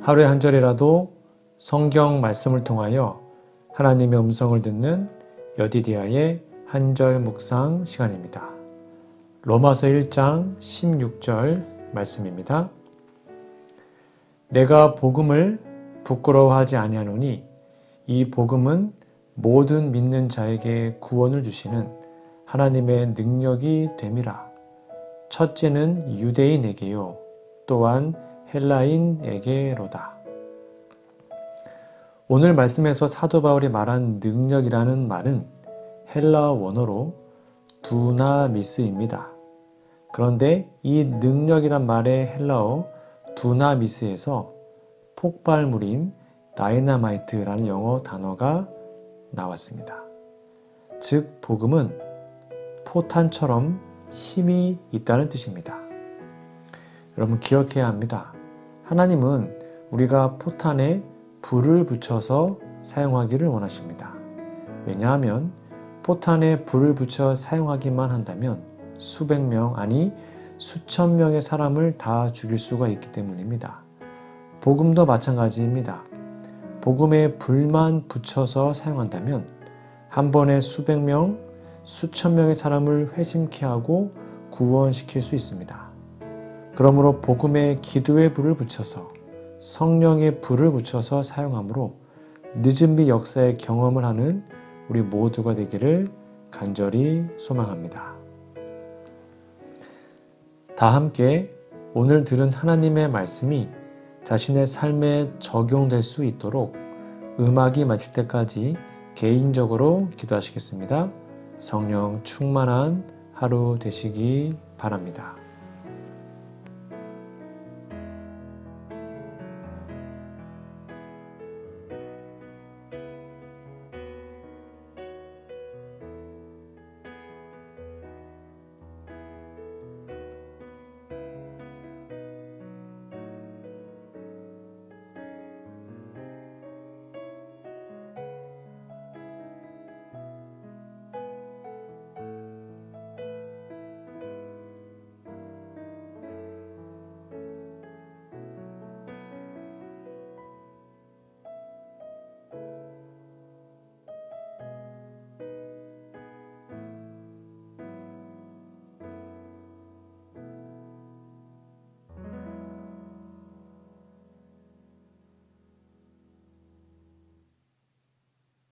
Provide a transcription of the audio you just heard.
하루에 한 절이라도 성경 말씀을 통하여 하나님의 음성을 듣는 여디디아의 한 절 묵상 시간입니다. 로마서 1장 16절 말씀입니다. 내가 복음을 부끄러워하지 아니하노니 이 복음은 모든 믿는 자에게 구원을 주시는 하나님의 능력이 됨이라. 첫째는 유대인에게요. 또한 헬라인에게로다. 오늘 말씀에서 사도 바울이 말한 능력이라는 말은 헬라 원어로 두나미스입니다. 그런데 이 능력이란 말의 헬라어 두나미스에서 폭발물인 다이나마이트라는 영어 단어가 나왔습니다. 즉, 복음은 포탄처럼 힘이 있다는 뜻입니다. 여러분 기억해야 합니다. 하나님은 우리가 포탄에 불을 붙여서 사용하기를 원하십니다. 왜냐하면 포탄에 불을 붙여 사용하기만 한다면 수백 명, 아니 수천 명의 사람을 다 죽일 수가 있기 때문입니다. 복음도 마찬가지입니다. 복음에 불만 붙여서 사용한다면 한 번에 수백 명, 수천 명의 사람을 회심케 하고 구원시킬 수 있습니다. 그러므로 복음에 기도의 불을 붙여서 성령의 불을 붙여서 사용함으로 늦은 비 역사의 경험을 하는 우리 모두가 되기를 간절히 소망합니다. 다 함께 오늘 들은 하나님의 말씀이 자신의 삶에 적용될 수 있도록 음악이 마칠 때까지 개인적으로 기도하시겠습니다. 성령 충만한 하루 되시기 바랍니다.